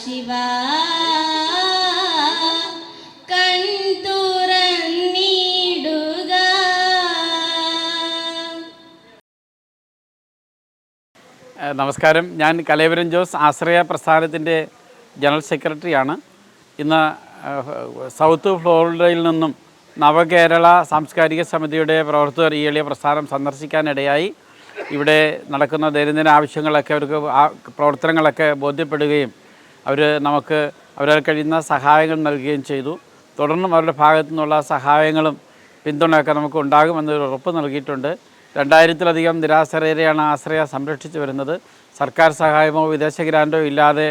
ശിവ കൺതുറന്നിടുക നമസ്കാരം. ഞാൻ കലേവരൻ ജോസ് ആശ്രയ പ്രസ്ഥാനത്തിന്റെ ജനറൽ സെക്രട്ടറിയാണ്. ഇന്ന് സൗത്ത് ഫ്ലോറിഡയിൽ നിന്നും നവകേരള സാംസ്കാരിക സമിതിയുടെ പ്രവർത്തകർ ഈ എളിയ പ്രസ്ഥാനം സന്ദർശിക്കാനിടയായി. ഇവിടെ നടക്കുന്ന ദൈനംദിന ആവശ്യങ്ങളൊക്കെ അവർക്ക് ആ പ്രവർത്തനങ്ങളൊക്കെ ബോധ്യപ്പെടുകയും അവർ നമുക്ക് അവരാൽ കഴിയുന്ന സഹായങ്ങൾ നൽകുകയും ചെയ്തു. തുടർന്നും അവരുടെ ഭാഗത്തു നിന്നുള്ള സഹായങ്ങളും പിന്തുണയൊക്കെ നമുക്ക് ഉണ്ടാകുമെന്നൊരു ഉറപ്പ് നൽകിയിട്ടുണ്ട്. രണ്ടായിരത്തിലധികം നിരാശ്രയരെയാണ് ആശ്രയ സംരക്ഷിച്ചു വരുന്നത്. സർക്കാർ സഹായമോ വിദേശ ഗ്രാൻഡോ ഇല്ലാതെ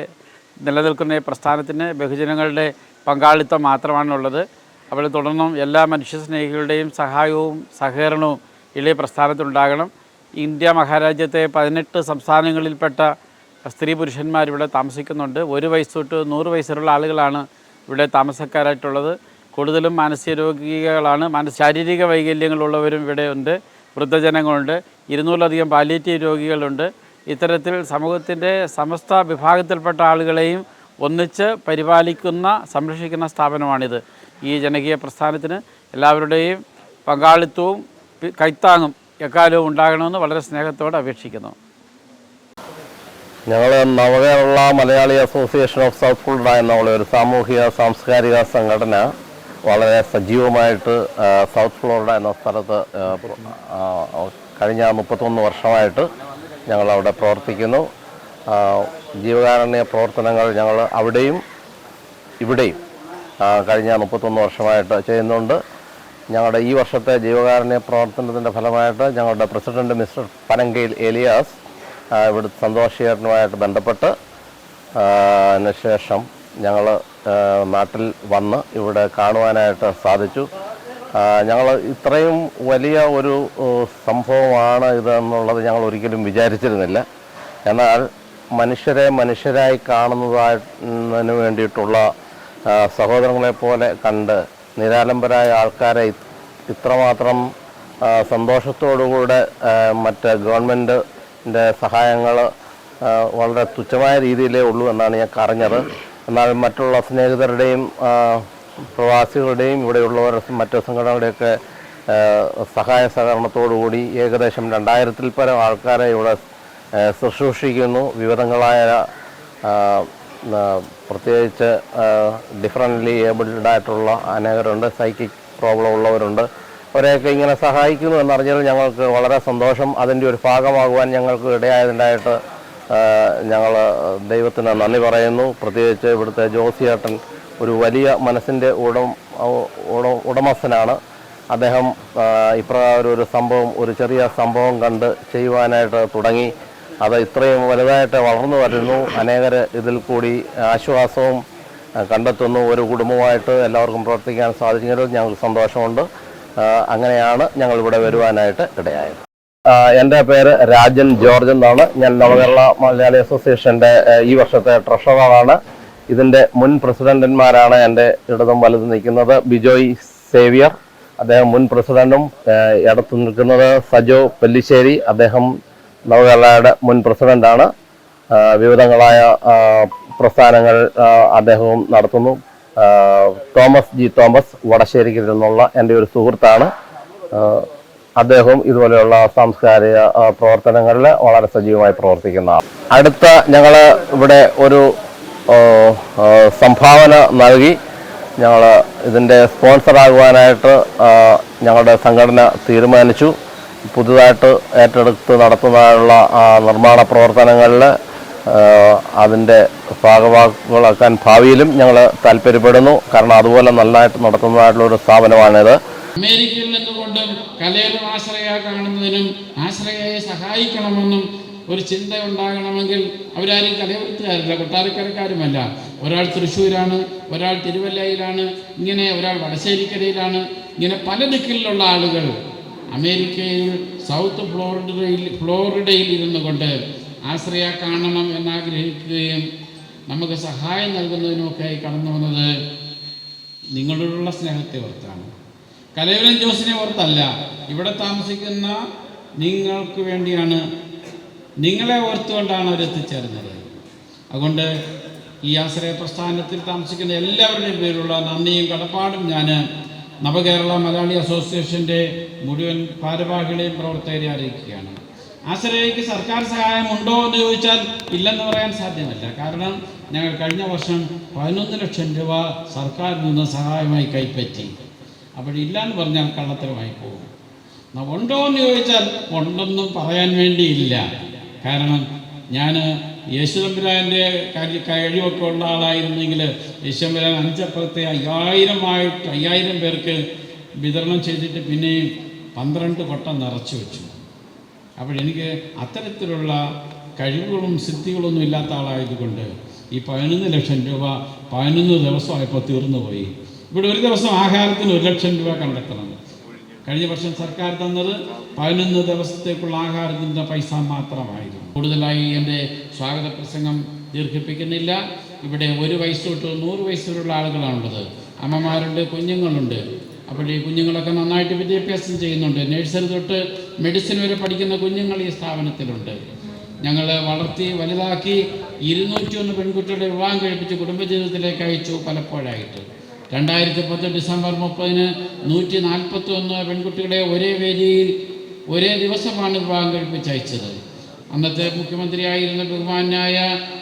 നിലനിൽക്കുന്ന ഈ പ്രസ്ഥാനത്തിന് ബഹുജനങ്ങളുടെ പങ്കാളിത്തം മാത്രമാണുള്ളത്. അപ്പോൾ തുടർന്നും എല്ലാ മനുഷ്യസ്നേഹികളുടെയും സഹായവും സഹകരണവും ഇളയ പ്രസ്ഥാനത്തുണ്ടാകണം ഇന്ത്യ മഹാരാജ്യത്തെ പതിനെട്ട് സംസ്ഥാനങ്ങളിൽപ്പെട്ട സ്ത്രീ പുരുഷന്മാർ ഇവിടെ താമസിക്കുന്നുണ്ട്. ഒരു വയസ്സ് തൊട്ട് നൂറ് വയസ്സുള്ള ആളുകളാണ് ഇവിടെ താമസക്കാരായിട്ടുള്ളത്. കൂടുതലും മാനസിക രോഗികളാണ് മാനസ ശാരീരിക വൈകല്യങ്ങളുള്ളവരും ഇവിടെ ഉണ്ട് വൃദ്ധജനങ്ങളുണ്ട് ഇരുന്നൂറിലധികം പാലിയേറ്റീവ് രോഗികളുണ്ട്. ഇത്തരത്തിൽ സമൂഹത്തിന്റെ സമസ്ത വിഭാഗത്തിൽപ്പെട്ട ആളുകളെയും ഒന്നിച്ച് പരിപാലിക്കുന്ന സംരക്ഷിക്കുന്ന സ്ഥാപനമാണിത്. ഈ ജനകീയ പ്രസ്ഥാനത്തിന് എല്ലാവരുടെയും പങ്കാളിത്തവും കൈത്താങ്ങും. എക്കാലവും ഉണ്ടാകണമെന്ന് വളരെ സ്നേഹത്തോടെ അപേക്ഷിക്കുന്നു. ഞങ്ങൾ Navakerala Malayali association of south Florida എന്നുള്ള ഒരു സാമൂഹിക സാംസ്കാരിക സംഘടന വളരെ സജീവമായിട്ട് സൗത്ത് ഫ്ലോറിഡ എന്ന സ്ഥലത്ത് കഴിഞ്ഞ മുപ്പത്തൊന്ന് വർഷമായിട്ട് ഞങ്ങൾ അവിടെ പ്രവർത്തിക്കുന്നു ജീവകാരുണ്യ പ്രവർത്തനങ്ങൾ ഞങ്ങൾ അവിടെയും ഇവിടെയും കഴിഞ്ഞ മുപ്പത്തൊന്ന് വർഷമായിട്ട് ചെയ്യുന്നുണ്ട്. ഞങ്ങളുടെ ഈ വർഷത്തെ ജീവകാരുണ്യ പ്രവർത്തനത്തിന്റെ ഫലമായിട്ട് ഞങ്ങളുടെ പ്രസിഡന്റ് മിസ്റ്റർ പനങ്കയിൽ ഏലിയാസ് ഇവിടെ സന്തോഷേട്ടനുമായിട്ട് ബന്ധപ്പെട്ട് ശേഷം ഞങ്ങൾ നാട്ടിൽ വന്ന് ഇവിടെ കാണുവാനായിട്ട് സാധിച്ചു. ഞങ്ങൾ ഇത്രയും വലിയ ഒരു സംഭവമാണ് ഇതെന്നുള്ളത് ഞങ്ങൾ ഒരിക്കലും വിചാരിച്ചിരുന്നില്ല. എന്നാൽ മനുഷ്യരെ മനുഷ്യരായി കാണുന്നതിന് വേണ്ടിയിട്ടുള്ള സഹോദരങ്ങളെ പോലെ കണ്ട് നിരാലംബരായ ആൾക്കാരെ ഇത് ഇത്രമാത്രം സന്തോഷത്തോടുകൂടെ മറ്റ് ഗവൺമെന്റിന്റെ സഹായങ്ങൾ വളരെ തുച്ഛമായ രീതിയിലേ ഉള്ളൂ എന്നാണ് ഞാൻ അറിഞ്ഞത് എന്നാൽ മറ്റുള്ള സ്നേഹിതരുടെയും പ്രവാസികളുടെയും ഇവിടെയുള്ളവർ മറ്റ് സംഘടനകളുടെയൊക്കെ സഹായ സഹകരണത്തോടുകൂടി ഏകദേശം രണ്ടായിരത്തിൽ പരം ആൾക്കാരെ ഇവിടെ ശുശ്രൂഷിക്കുന്നു. വിവിധങ്ങളായ പ്രത്യേകിച്ച് ഡിഫറന്റ്ലി ഏബിൾഡ് ആയിട്ടുള്ള അനേകരുണ്ട് സൈക്കിക് പ്രോബ്ലം ഉള്ളവരുണ്ട്. അവരെയൊക്കെ ഇങ്ങനെ സഹായിക്കുന്നു എന്നറിഞ്ഞാൽ ഞങ്ങൾക്ക് വളരെ സന്തോഷം. അതിന്റെ ഒരു ഭാഗമാകുവാൻ ഞങ്ങൾക്ക് ഇടയായതിന്റെതായിട്ട് ഞങ്ങൾ ദൈവത്തിന് നന്ദി പറയുന്നു. പ്രത്യേകിച്ച് ഇവിടുത്തെ ജോസിയേട്ടൻ ഒരു വലിയ മനസ്സിന്റെ ഉടം ഉടമസ്ഥനാണ്. അദ്ദേഹം ഇപ്രകാരം ഒരു സംഭവം ഒരു ചെറിയ സംഭവം കണ്ട് ചെയ്യുവാനായിട്ട് തുടങ്ങി. അത് ഇത്രയും വലുതായിട്ട് വളർന്നു വരുന്നു. അനേകർ ഇതിൽ കൂടി ആശ്വാസവും കണ്ടെത്തുന്നു. ഒരു കുടുംബമായിട്ട് എല്ലാവർക്കും പ്രവർത്തിക്കാൻ സാധിക്കുന്നതിൽ ഞങ്ങൾക്ക് സന്തോഷമുണ്ട്. അങ്ങനെയാണ് ഞങ്ങൾ ഇവിടെ വരുവാനായിട്ട് ഇടയായത്. എന്റെ പേര് രാജൻ ജോർജ് എന്നാണ്. ഞാൻ നവകേരള മലയാളി അസോസിയേഷന്റെ ഈ വർഷത്തെ ട്രഷററാണ്. ഇതിന്റെ മുൻ പ്രസിഡന്റന്മാരാണ് എന്റെ ഇടതും വലുത് നിൽക്കുന്നത്. ബിജോയ് സേവിയർ. അദ്ദേഹം മുൻ പ്രസിഡന്റും ഇടത്ത് നിൽക്കുന്നത് സജോ പെല്ലിശ്ശേരി. അദ്ദേഹം നവകേരളയുടെ മുൻ പ്രസിഡന്റാണ്. വിവിധങ്ങളായ പ്രസ്ഥാനങ്ങൾ അദ്ദേഹവും നടത്തുന്നു. തോമസ് ജി തോമസ് വടശ്ശേരിക്ക് നിന്നുള്ള എന്റെ ഒരു സുഹൃത്താണ്. അദ്ദേഹം അദ്ദേഹവും ഇതുപോലെയുള്ള സാംസ്കാരിക പ്രവർത്തനങ്ങളിൽ വളരെ സജീവമായി പ്രവർത്തിക്കുന്ന അടുത്ത ഞങ്ങൾ ഇവിടെ ഒരു സംഭാവന നൽകി. ഞങ്ങൾ ഇതിന്റെ സ്പോൺസറാകുവാനായിട്ട് ഞങ്ങളുടെ സംഘടന തീരുമാനിച്ചു. പുതുതായിട്ട് ഏറ്റെടുത്ത് നടത്തുന്നതിനുള്ള ആ, നിർമ്മാണ പ്രവർത്തനങ്ങളിൽ അതിന്റെ ഭാഗവാക്കുകളാക്കാൻ ഭാവിയിലും ഞങ്ങൾ താല്പര്യപ്പെടുന്നു. കാരണം അതുപോലെ നല്ലതായിട്ട് നടത്തുന്നതായിട്ടുള്ള ഒരു സ്ഥാപനമാണിത്. അമേരിക്കയിൽ നിന്നുകൊണ്ടും കലയിലും ആശ്രയ കാണുന്നതിനും ആശ്രയയെ സഹായിക്കണമെന്നും ഒരു ചിന്ത ഉണ്ടാകണമെങ്കിൽ അവരാരും കലയവൃത്തുകാരല്ല കൊട്ടാരക്കരക്കാരുമല്ല. ഒരാൾ തൃശ്ശൂരാണ് ഒരാൾ തിരുവല്ലയിലാണ് ഇങ്ങനെ ഒരാൾ വടശ്ശേരിക്കരയിലാണ് ഇങ്ങനെ പല ദിക്കിലുള്ള ആളുകൾ അമേരിക്കയിൽ സൗത്ത് ഫ്ലോറിഡയിൽ ഫ്ലോറിഡയിൽ ഇരുന്നു കൊണ്ട് ആശ്രയ കാണണം എന്നാഗ്രഹിക്കുകയും നമുക്ക് സഹായം നൽകുന്നതിനുമൊക്കെയായി കടന്നു വന്നത് നിങ്ങളോടുള്ള സ്നേഹത്തെ ഓർത്താണ്. കലവരൻ ജോസിനെ ഓർത്തല്ല ഇവിടെ താമസിക്കുന്ന നിങ്ങൾക്ക് വേണ്ടിയാണ് നിങ്ങളെ ഓർത്തുകൊണ്ടാണ് അവരെത്തിച്ചേരുന്നത് അതുകൊണ്ട് ഈ ആശ്രയ പ്രസ്ഥാനത്തിൽ താമസിക്കുന്ന എല്ലാവരുടെയും പേരുള്ള നന്ദിയും കടപ്പാടും ഞാൻ നവകേരള മലയാളി അസോസിയേഷന്റെ മുഴുവൻ ഭാരവാഹികളെയും പ്രവർത്തകരെ അറിയിക്കുകയാണ്. ആശ്രയയ്ക്ക് സർക്കാർ സഹായം ഉണ്ടോ എന്ന് ചോദിച്ചാൽ ഇല്ലെന്ന് പറയാൻ സാധ്യമല്ല. കാരണം ഞങ്ങൾ കഴിഞ്ഞ വർഷം പതിനൊന്ന് ലക്ഷം രൂപ സർക്കാരിൽ നിന്ന് സഹായമായി കൈപ്പറ്റി. അപ്പോൾ ഇല്ലയെന്ന് പറഞ്ഞാൽ കള്ളത്തരമായി പോകും. ഉണ്ടോ എന്ന് ചോദിച്ചാൽ ഉണ്ടെന്നും പറയാൻ വേണ്ടിയില്ല. കാരണം ഞാൻ യേശുദമ്പുരാന്റെ കഴി കഴിവൊക്കെ ഉള്ള ആളായിരുന്നെങ്കിൽ യേശുദമ്പുരാൻ അഞ്ചപ്പുറത്തെ അയ്യായിരമായിട്ട് അയ്യായിരം പേർക്ക് വിതരണം ചെയ്തിട്ട് പിന്നെയും പന്ത്രണ്ട് വട്ടം നിറച്ചു വെച്ചു. അപ്പോൾ എനിക്ക് അത്തരത്തിലുള്ള കഴിവുകളും സിദ്ധികളൊന്നും ഇല്ലാത്ത ആളായതുകൊണ്ട് ഈ പതിനൊന്ന് ലക്ഷം രൂപ പതിനൊന്ന് ദിവസമായപ്പോൾ തീർന്നു പോയി ഇവിടെ ഒരു ദിവസം ആഹാരത്തിന് ഒരു ലക്ഷം രൂപ കണ്ടെത്തണം. കഴിഞ്ഞ വർഷം സർക്കാർ തന്നത് പതിനൊന്ന് ദിവസത്തേക്കുള്ള ആഹാരത്തിന്റെ പൈസ മാത്രമായിരുന്നു. കൂടുതലായി എന്റെ സ്വാഗത പ്രസംഗം ദീർഘിപ്പിക്കുന്നില്ല. ഇവിടെ ഒരു വയസ്സ് തൊട്ട് നൂറ് വയസ്സ് വരെയുള്ള ആളുകളാണുള്ളത്. അമ്മമാരുണ്ട് കുഞ്ഞുങ്ങളുണ്ട്. അപ്പോൾ ഈ കുഞ്ഞുങ്ങളൊക്കെ നന്നായിട്ട് വിദ്യാഭ്യാസം ചെയ്യുന്നുണ്ട്. നഴ്സറി തൊട്ട് മെഡിസിൻ വരെ പഠിക്കുന്ന കുഞ്ഞുങ്ങൾ ഈ സ്ഥാപനത്തിലുണ്ട്. ഞങ്ങൾ വളർത്തി വലുതാക്കി ഇരുന്നൂറ്റി ഒന്ന് പെൺകുട്ടികളുടെ വിവാഹം കഴിപ്പിച്ച് കുടുംബജീവിതത്തിലേക്ക് അയച്ചു പലപ്പോഴായിട്ട്. രണ്ടായിരത്തി പത്ത് ഡിസംബർ മുപ്പതിന് നൂറ്റി നാൽപ്പത്തി ഒന്ന് പെൺകുട്ടികളെ ഒരേ വേദിയിൽ ഒരേ ദിവസമാണ് വിവാഹം കഴിപ്പിച്ച് അയച്ചത് അന്നത്തെ മുഖ്യമന്ത്രിയായിരുന്ന ബഹുമാനായ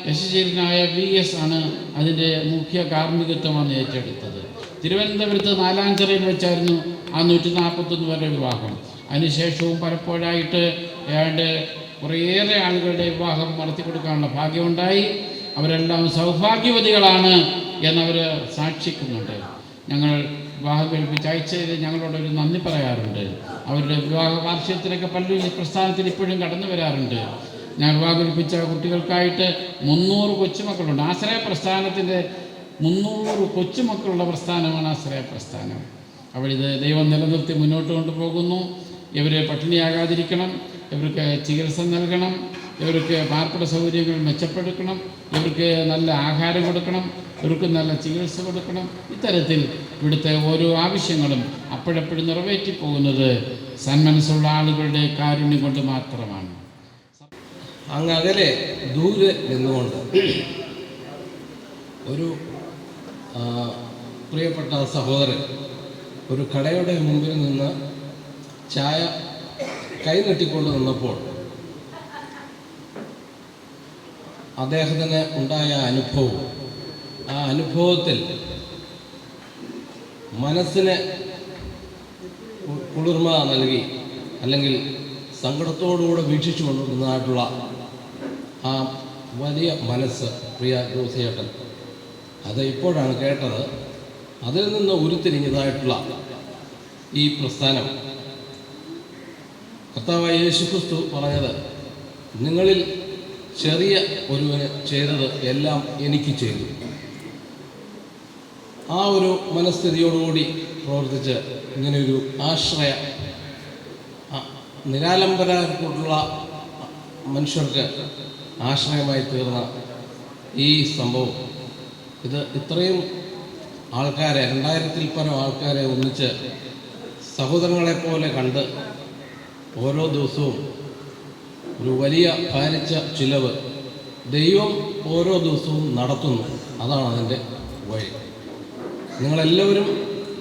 യശശീലനായ വി എസ് ആണ് അതിന്റെ മുഖ്യ കാർമ്മികത്വം അന്ന് ഏറ്റെടുത്തത്. തിരുവനന്തപുരത്ത് നാലാഞ്ചിറയിൽ വെച്ചായിരുന്നു ആ നൂറ്റി നാൽപ്പത്തൊന്ന് പേരുടെ വിവാഹം. അതിനുശേഷവും പലപ്പോഴായിട്ട് ഏതാണ്ട് കുറേയേറെ ആളുകളുടെ വിവാഹം നടത്തി കൊടുക്കാനുള്ള ഭാഗ്യമുണ്ടായി. അവരെല്ലാം സൗഭാഗ്യവതികളാണ് എന്നവർ സാക്ഷിക്കുന്നുണ്ട്. ഞങ്ങൾ വിവാഹം കഴിപ്പിച്ച് അയച്ചത് ഞങ്ങളോടൊരു നന്ദി പറയാറുണ്ട്. അവരുടെ വിവാഹ വാർഷികത്തിലൊക്കെ പലരും ഈ പ്രസ്ഥാനത്തിൽ ഇപ്പോഴും കടന്നു വരാറുണ്ട്. ഞാൻ വിവാഹം കഴിപ്പിച്ച കുട്ടികൾക്കായിട്ട് മുന്നൂറ് കൊച്ചുമക്കളുണ്ട്. ആശ്രയ പ്രസ്ഥാനത്തിന്റെ മുന്നൂറ് കൊച്ചുമക്കളുള്ള പ്രസ്ഥാനമാണ് ആശ്രയ പ്രസ്ഥാനം. ഇത് ദൈവം നിലനിർത്തി മുന്നോട്ട് കൊണ്ടുപോകുന്നു. ഇവർ പട്ടിണിയാകാതിരിക്കണം. ഇവർക്ക് ചികിത്സ നൽകണം. ഇവർക്ക് പാർപ്പിട സൗകര്യങ്ങൾ മെച്ചപ്പെടുത്തണം ഇവർക്ക് നല്ല ആഹാരം കൊടുക്കണം ഇവർക്ക് നല്ല ചികിത്സ കൊടുക്കണം. ഇത്തരത്തിൽ ഇവിടുത്തെ ഓരോ ആവശ്യങ്ങളും അപ്പോഴപ്പോഴും നിറവേറ്റി പോകുന്നത് സന്മനസ്സുള്ള ആളുകളുടെ കാരുണ്യം കൊണ്ട് മാത്രമാണ്. അങ്ങ് അകലെ ദൂരെ നിന്നുകൊണ്ട് ഒരു പ്രിയപ്പെട്ട സഹോദരൻ ഒരു കടയുടെ മുമ്പിൽ നിന്ന് ചായ കൈ നീട്ടിക്കൊണ്ട് നിന്നപ്പോൾ അദ്ദേഹത്തിന് ഉണ്ടായ അനുഭവം. ആ അനുഭവത്തിൽ മനസ്സിന് കുളിർമ നൽകി അല്ലെങ്കിൽ സങ്കടത്തോടുകൂടെ വീക്ഷിച്ചു കൊണ്ടിരുന്നതായിട്ടുള്ള ആ വലിയ മനസ്സ് പ്രിയ ജോസിയേട്ടൻ. അത് ഇപ്പോഴാണ് കേട്ടത്. അതിൽ നിന്ന് ഉരുത്തിരിഞ്ഞതായിട്ടുള്ള ഈ പ്രസ്ഥാനം. കർത്താവായ യേശുക്രിസ്തു പറഞ്ഞത് നിങ്ങളിൽ ചെറിയ ഒരുവന് ചെയ്തത് എല്ലാം എനിക്ക് ചെയ്തു. ആ ഒരു മനസ്ഥിതിയോടുകൂടി പ്രവർത്തിച്ച് ഇങ്ങനെയൊരു ആശ്രയ നിരാലംബരായിട്ടുള്ള മനുഷ്യർക്ക് ആശ്രയമായി തീർന്ന ഈ സംഭവം. ഇത് ഇത്രയും ആൾക്കാരെ രണ്ടായിരത്തിൽ പരം ആൾക്കാരെ ഒന്നിച്ച് സഹോദരങ്ങളെ പോലെ കണ്ട് ഓരോ ദിവസവും ഒരു വലിയ ഭാരിച്ച ചിലവ് ദൈവം ഓരോ ദിവസവും നടത്തുന്നു. അതാണ് അതിന്റെ വഴി. നിങ്ങളെല്ലാവരും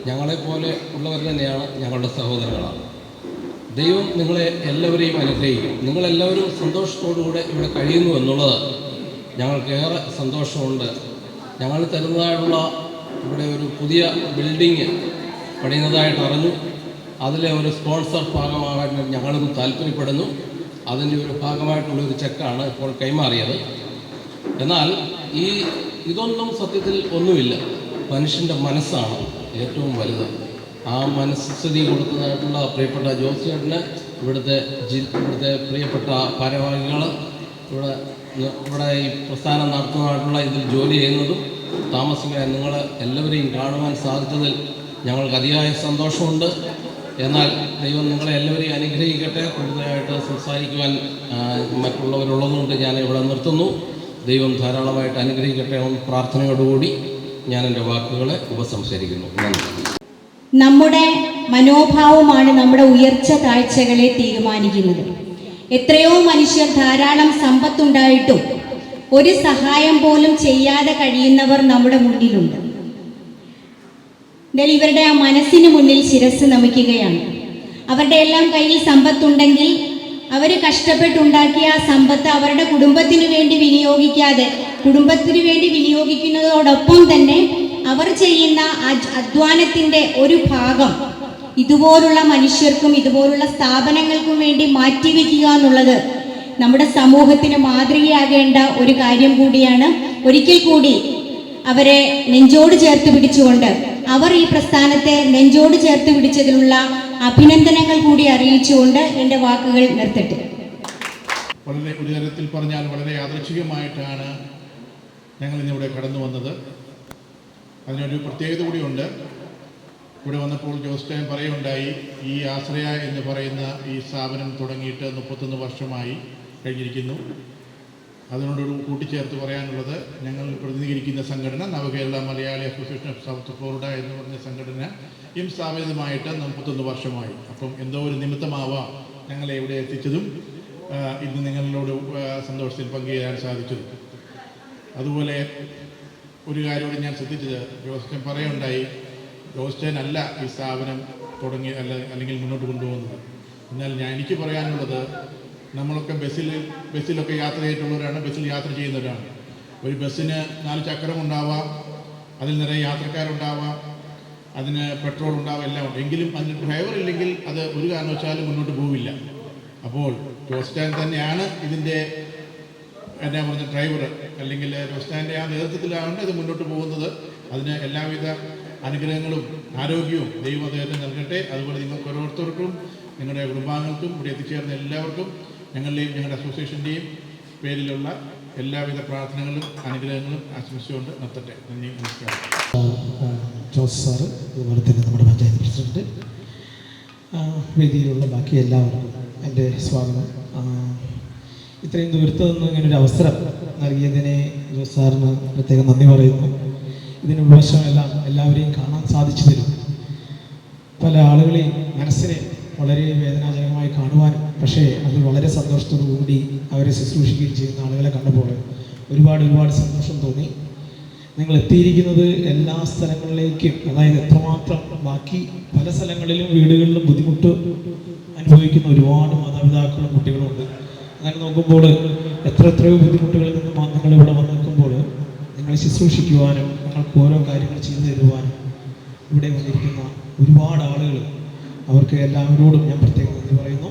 ഞങ്ങളെപ്പോലെ ഉള്ളവർ തന്നെയാണ് ഞങ്ങളുടെ സഹോദരങ്ങളാണ്. ദൈവം നിങ്ങളെ എല്ലാവരെയും അനുഗ്രഹിക്കും. നിങ്ങളെല്ലാവരും സന്തോഷത്തോടുകൂടെ ഇവിടെ കഴിയുന്നു എന്നുള്ളത് ഞങ്ങൾക്കേറെ സന്തോഷമുണ്ട്. ഞങ്ങൾ തരുന്നതായിട്ടുള്ള ഇവിടെ ഒരു പുതിയ ബിൽഡിങ് പണിയുന്നതായിട്ട് അറിഞ്ഞു. അതിലെ ഒരു സ്പോൺസർ ഭാഗമാകാൻ ഞങ്ങളും താല്പര്യപ്പെടുന്നു. അതിന്റെ ഒരു ഭാഗമായിട്ടുള്ള ഒരു ചെക്കാണ് ഇപ്പോൾ കൈമാറിയത്. എന്നാൽ ഈ ഇതൊന്നും സത്യത്തിൽ ഒന്നുമില്ല. മനുഷ്യന്റെ മനസ്സാണ് ഏറ്റവും വലുത്. ആ മനസ്സ്ഥിതി കൊടുത്തതായിട്ടുള്ള പ്രിയപ്പെട്ട ജോസിയേട്ടന് ഇവിടുത്തെ ഇവിടുത്തെ പ്രിയപ്പെട്ട ഭാരവാഹികൾ ഇവിടെ ഇവിടെ ഈ പ്രസ്ഥാനം നടത്തുന്നതായിട്ടുള്ള ഇതിൽ ജോലി ചെയ്യുന്നതും താമസിക്കാൻ നിങ്ങൾ എല്ലാവരെയും കാണുവാൻ സാധിച്ചതിൽ ഞങ്ങൾക്ക് അതിയായ സന്തോഷമുണ്ട്. എന്നാൽ ദൈവം നിങ്ങളെ എല്ലാവരെയും അനുഗ്രഹിക്കട്ടെ. കൂടുതലായിട്ട് സംസാരിക്കുവാൻ മറ്റുള്ളവരുള്ളതുകൊണ്ട് ഞാൻ ഇവിടെ നിർത്തുന്നു. ദൈവം ധാരാളമായിട്ട് അനുഗ്രഹിക്കട്ടെ എന്ന പ്രാർത്ഥനയോടുകൂടി ഞാൻ എന്റെ വാക്കുകളെ ഉപസംഹരിക്കുന്നു. നമ്മുടെ മനോഭാവമാണ് നമ്മുടെ ഉയർച്ച താഴ്ചകളെ തീരുമാനിക്കുന്നത്. എത്രയോ മനുഷ്യർ ധാരാളം സമ്പത്തുണ്ടായിട്ടും ഒരു സഹായം പോലും ചെയ്യാതെ കഴിയുന്നവർ നമ്മുടെ മുന്നിലുണ്ട്. എന്തായാലും ഇവരുടെ ആ മനസ്സിന് മുന്നിൽ ശിരസ് നമിക്കുകയാണ്. അവരുടെ എല്ലാം കയ്യിൽ സമ്പത്തുണ്ടെങ്കിൽ അവർ കഷ്ടപ്പെട്ടുണ്ടാക്കിയ ആ സമ്പത്ത് അവരുടെ കുടുംബത്തിന് വേണ്ടി വിനിയോഗിക്കാതെ കുടുംബത്തിന് വേണ്ടി വിനിയോഗിക്കുന്നതോടൊപ്പം തന്നെ അവർ ചെയ്യുന്ന അധ്വാനത്തിന്റെ ഒരു ഭാഗം ഇതുപോലുള്ള മനുഷ്യർക്കും ഇതുപോലുള്ള സ്ഥാപനങ്ങൾക്കും വേണ്ടി മാറ്റിവെക്കുക എന്നുള്ളത് നമ്മുടെ സമൂഹത്തിന് മാതൃകയാകേണ്ട ഒരു കാര്യം കൂടിയാണ്. ഒരിക്കൽ കൂടി അവരെ നെഞ്ചോട് ചേർത്ത് പിടിച്ചുകൊണ്ട് അവർ ഈ പ്രസ്ഥാനത്തെ നെഞ്ചോട് ചേർത്ത് പിടിച്ചതിലുള്ള അഭിനന്ദനങ്ങൾ കൂടി അറിയിച്ചുകൊണ്ട് എന്റെ വാക്കുകൾ നിർത്തട്ടെ. വളരെ ഒരു തരത്തിൽ പറഞ്ഞാൽ വളരെ യാദൃച്ഛികമായിട്ടാണ് ഞങ്ങൾ ഇന്നിവിടെ കടന്നു വന്നത്. അതിനൊരു പ്രത്യേകത കൂടിയുണ്ട് ഇവിടെ വന്നപ്പോൾ ജോസ് ടൈം പറയുണ്ടായി ഈ ആശ്രയ എന്ന് പറയുന്ന ഈ സ്ഥാപനം തുടങ്ങിയിട്ട് മുപ്പത്തൊന്ന് വർഷമായി കഴിഞ്ഞിരിക്കുന്നു. അതിനോടൊരു കൂട്ടിച്ചേർത്ത് പറയാനുള്ളത് ഞങ്ങൾ പ്രതിനിധീകരിക്കുന്ന സംഘടന Navakerala Malayali association of south Florida എന്ന് പറഞ്ഞ സംഘടന ഇം സ്ഥാപിതമായിട്ട് മുപ്പത്തൊന്ന് വർഷമായി. അപ്പം എന്തോ ഒരു നിമിത്തമാവാം ഞങ്ങളെ ഇവിടെ എത്തിച്ചതും ഇന്ന് നിങ്ങളോട് സന്തോഷത്തിൽ പങ്കുചേരാൻ സാധിച്ചതും. അതുപോലെ ഒരു കാര്യം കൂടി ഞാൻ ശ്രദ്ധിച്ചത് ജോസ്റ്റൻ പറയുണ്ടായി ജോസ്റ്റൻ അല്ല ഈ സ്ഥാപനം തുടങ്ങി അല്ല അല്ലെങ്കിൽ മുന്നോട്ട് കൊണ്ടുപോകുന്നത്. എന്നാൽ ഞാൻ എനിക്ക് പറയാനുള്ളത് നമ്മളൊക്കെ ബസ്സിൽ ബസ്സിലൊക്കെ യാത്ര ചെയ്തിട്ടുള്ളവരാണ് ബസ്സിൽ യാത്ര ചെയ്യുന്നവരാണ്. ഒരു ബസ്സിന് നാല് ചക്രം ഉണ്ടാവാം അതിൽ നിറയെ യാത്രക്കാരുണ്ടാവാം അതിന് പെട്രോൾ ഉണ്ടാവുക എല്ലാം ഉണ്ട്. എങ്കിലും അതിന് ഡ്രൈവർ ഇല്ലെങ്കിൽ അത് ഒരു കാരണവശാലും മുന്നോട്ട് പോവില്ല. അപ്പോൾ ജോസ്റ്റാൻ തന്നെയാണ് ഇതിന്റെ എന്നാ പറഞ്ഞ ഡ്രൈവർ അല്ലെങ്കിൽ റെസ്റ്റാന്റെ ആ നേതൃത്വത്തിലാണ് ഇത് മുന്നോട്ട് പോകുന്നത്. അതിന് എല്ലാവിധ അനുഗ്രഹങ്ങളും ആരോഗ്യവും ദൈവം അദ്ദേഹത്തിന് നൽകട്ടെ. അതുപോലെ നിങ്ങൾക്ക് ഓരോരുത്തർക്കും നിങ്ങളുടെ കുടുംബാംഗങ്ങൾക്കും ഇവിടെ എത്തിച്ചേർന്ന എല്ലാവർക്കും ഞങ്ങളുടെയും ഞങ്ങളുടെ അസോസിയേഷന്റെയും പേരിലുള്ള എല്ലാവിധ പ്രാർത്ഥനകളും അനുഗ്രഹങ്ങളും ആശംസിച്ചുകൊണ്ട് നിർത്തട്ടെ. നന്ദി. നമസ്കാരം. ജോസ് സാറ് അതുപോലെ തന്നെ നമ്മുടെ പഞ്ചായത്ത് പ്രസിഡന്റ് വേദിയിലുള്ള ബാക്കി എല്ലാവർക്കും എന്റെ സ്വാഗതം. ഇത്രയും ദൂരത്ത് നിന്ന് ഇങ്ങനെ ഒരു അവസരം നൽകിയതിനെ ജോസ് സാറിന് പ്രത്യേകം നന്ദി പറയുന്നു. ഇതിന് ഉൾവശമെല്ലാം എല്ലാവരെയും കാണാൻ സാധിച്ചു തരും പല ആളുകളെയും മനസ്സിനെ വളരെ വേദനാജനകമായി കാണുവാനും പക്ഷേ അത് വളരെ സന്തോഷത്തോടുകൂടി അവരെ ശുശ്രൂഷിക്കുകയും ചെയ്യുന്ന ആളുകളെ കണ്ടപ്പോൾ ഒരുപാട് ഒരുപാട് സന്തോഷം തോന്നി. നിങ്ങൾ എത്തിയിരിക്കുന്നത് എല്ലാ സ്ഥലങ്ങളിലേക്കും അതായത് എത്രമാത്രം ബാക്കി പല സ്ഥലങ്ങളിലും വീടുകളിലും ബുദ്ധിമുട്ട് അനുഭവിക്കുന്ന ഒരുപാട് മാതാപിതാക്കളും കുട്ടികളും ഉണ്ട് അങ്ങനെ നോക്കുമ്പോൾ എത്ര എത്രയോ ബുദ്ധിമുട്ടുകളിൽ നിന്ന് നിങ്ങൾ ഇവിടെ വന്ന് നിൽക്കുമ്പോൾ നിങ്ങളെ ശുശ്രൂഷിക്കുവാനും നിങ്ങൾക്ക് ഓരോ കാര്യങ്ങൾ ചെയ്തു തരുവാനും ഇവിടെ വന്നിരിക്കുന്ന ഒരുപാട് ആളുകൾ അവർക്ക് എല്ലാവരോടും ഞാൻ പ്രത്യേകം നന്ദി പറയുന്നു.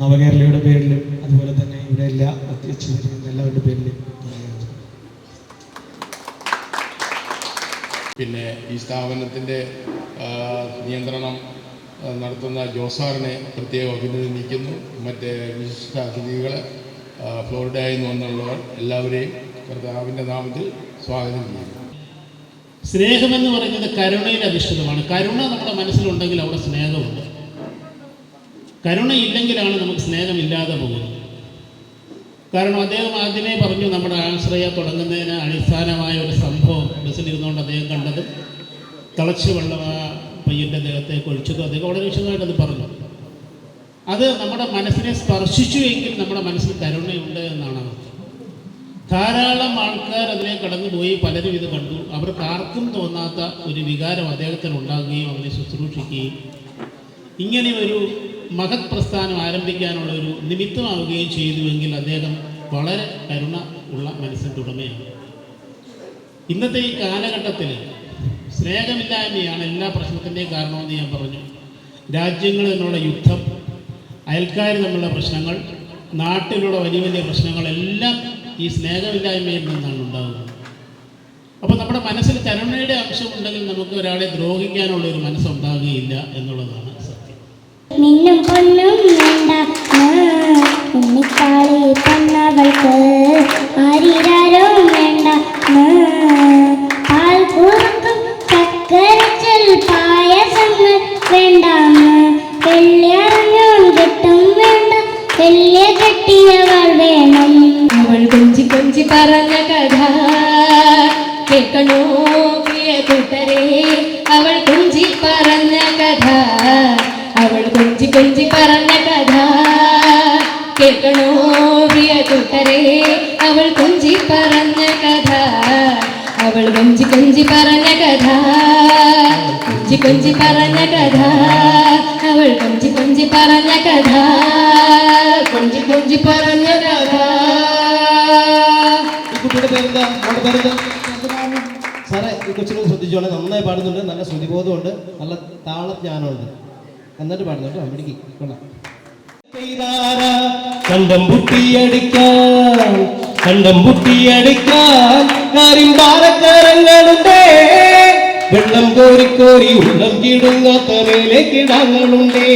നവകേരളയുടെ പേരിലും അതുപോലെ തന്നെ ഇവിടെ എല്ലാ എത്തിച്ചിരിക്കുന്ന എല്ലാവരുടെ പേരിലും പിന്നെ ഈ സ്ഥാപനത്തിന്റെ നിയന്ത്രണം നടത്തുന്ന ജോസാറിനെ പ്രത്യേകം അഭിനന്ദിക്കുന്നു. മറ്റേ വിശിഷ്ട അതിഥികൾ ഫ്ലോറിഡയിൽ നിന്ന് വന്നുള്ളവർ എല്ലാവരെയും കർത്താവിന്റെ നാമത്തിൽ സ്വാഗതം ചെയ്യുന്നു. സ്നേഹമെന്ന് പറയുന്നത് കരുണയിൽ അധിഷ്ഠിതമാണ് കരുണ നമ്മുടെ മനസ്സിലുണ്ടെങ്കിൽ അവിടെ സ്നേഹമുണ്ട്. കരുണയില്ലെങ്കിലാണ് നമുക്ക് സ്നേഹമില്ലാതെ പോകുന്നത്. കാരണം അദ്ദേഹം ആദ്യമേ പറഞ്ഞു നമ്മുടെ ആശ്രയ തുടങ്ങുന്നതിന് അടിസ്ഥാനമായ ഒരു സംഭവം ബസ്സിലിരുന്നുകൊണ്ട് അദ്ദേഹം കണ്ടത് തിളച്ചു വെള്ളം ആ പയ്യന്റെ ദേഹത്തേക്ക് ഒഴിച്ചതും. അദ്ദേഹം വളരെ വിശദമായിട്ട് അത് പറഞ്ഞു. അത് നമ്മുടെ മനസ്സിനെ സ്പർശിച്ചു എങ്കിൽ നമ്മുടെ മനസ്സിൽ കരുണയുണ്ട് എന്നാണ് അർത്ഥം ധാരാളം ആൾക്കാർ അതിലെ കടന്നുപോയി പലരും ഇത് കണ്ടു. അവർക്ക് ആർക്കും തോന്നാത്ത ഒരു വികാരം അദ്ദേഹത്തിന് ഉണ്ടാകുകയും അവനെ ശുശ്രൂഷിക്കുകയും ഇങ്ങനെ ഒരു മഹത് പ്രസ്ഥാനം ആരംഭിക്കാനുള്ള ഒരു നിമിത്തമാവുകയും ചെയ്തുവെങ്കിൽ അദ്ദേഹം വളരെ കരുണ ഉള്ള മനസ്സിന്റെ ഉടമയാണ് ഇന്നത്തെ ഈ കാലഘട്ടത്തിൽ സ്നേഹമില്ലായ്മയാണ് എല്ലാ പ്രശ്നത്തിന്റെയും കാരണമെന്ന് ഞാൻ പറഞ്ഞു. രാജ്യങ്ങൾ തമ്മിലുള്ള യുദ്ധം അയൽക്കാർ തമ്മിലുള്ള പ്രശ്നങ്ങൾ നാട്ടിലുള്ള വലിയ വലിയ പ്രശ്നങ്ങളെല്ലാം ഈ സ്നേഹമില്ലായ്മയിൽ നിന്നാണ് ഉണ്ടാകുന്നത്. അപ്പോൾ നമ്മുടെ മനസ്സിൽ കരുണയുടെ അംശമുണ്ടെങ്കിൽ നമുക്ക് ഒരാളെ ദ്രോഹിക്കാനുള്ള ഒരു മനസ്സുണ്ടാകുകയില്ല എന്നുള്ളതാണ്. മിന്നും പൊന്നും വേണ്ട. ഉണ്ണിത്താളി തന്നവൾക്ക് ആരിരാരോ വേണ്ട. പാൽ കുറുക്കും ചക്കരച്ചൽ പായസങ്ങൾ വേണ്ട. വെള്ളിയറിഞ്ഞോൻ കെട്ടും വേണ്ട. വലിയ കെട്ടിയവൾ വേണം. അവൾ കൊഞ്ചി കൊഞ്ചി പറഞ്ഞ കഥ കേൾക്കണോ? കൊഞ്ചി പറഞ്ഞ കഥ കേൾക്കണോ പ്രിയ അവൾ കൊഞ്ചി പറഞ്ഞ കഥ അവൾ കൊഞ്ചി കൊഞ്ചി പറഞ്ഞ കഥ കൊഞ്ചി കൊഞ്ചി പറഞ്ഞ കഥ അവൾ കൊഞ്ചി കൊഞ്ചി പറഞ്ഞ കഥ കൊഞ്ചി കൊഞ്ചി പറഞ്ഞ കഥ. കുട്ടിയുടെ പേരെന്താ? പേരെന്താ? സാറേ ഈ കൊച്ചിനെ ശ്രദ്ധിച്ചോളെ. നന്നായി പാടുന്നുണ്ട്. നല്ല ശ്രുതിബോധമുണ്ട്. നല്ല താളജ്ഞാനമുണ്ട് എന്നിട്ട് പാടുന്നു കേട്ടോ. അവിടേക്ക് കൊള്ളാം. കണ്ടം പുട്ടിയടിക്കാൻ കണ്ടം പുട്ടിയടിക്കാൻ കരിമ്പാലക്കരങ്ങളുണ്ടേ. വെള്ളം കോരി കോരി ഉള്ളം കിടുങ്ങാത്ത മേലെ കിടാങ്ങളുണ്ടേ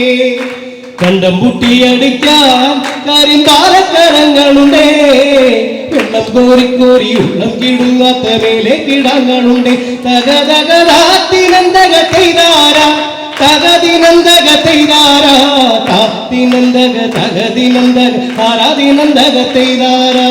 കണ്ടം പുട്ടിയടിക്കാൻ കരിമ്പാലക്കരങ്ങളുണ്ടേ. വെള്ളം കോരി കോരി ഉള്ളം കിടുങ്ങാത്ത മേലെ കിടാങ്ങളുണ്ടേ തക ചെയ്താരാ தகதி நந்தக தெய்தாரா தாத்தி நந்தக தகதி நந்தக தாராதி நந்தக தெய்தாரா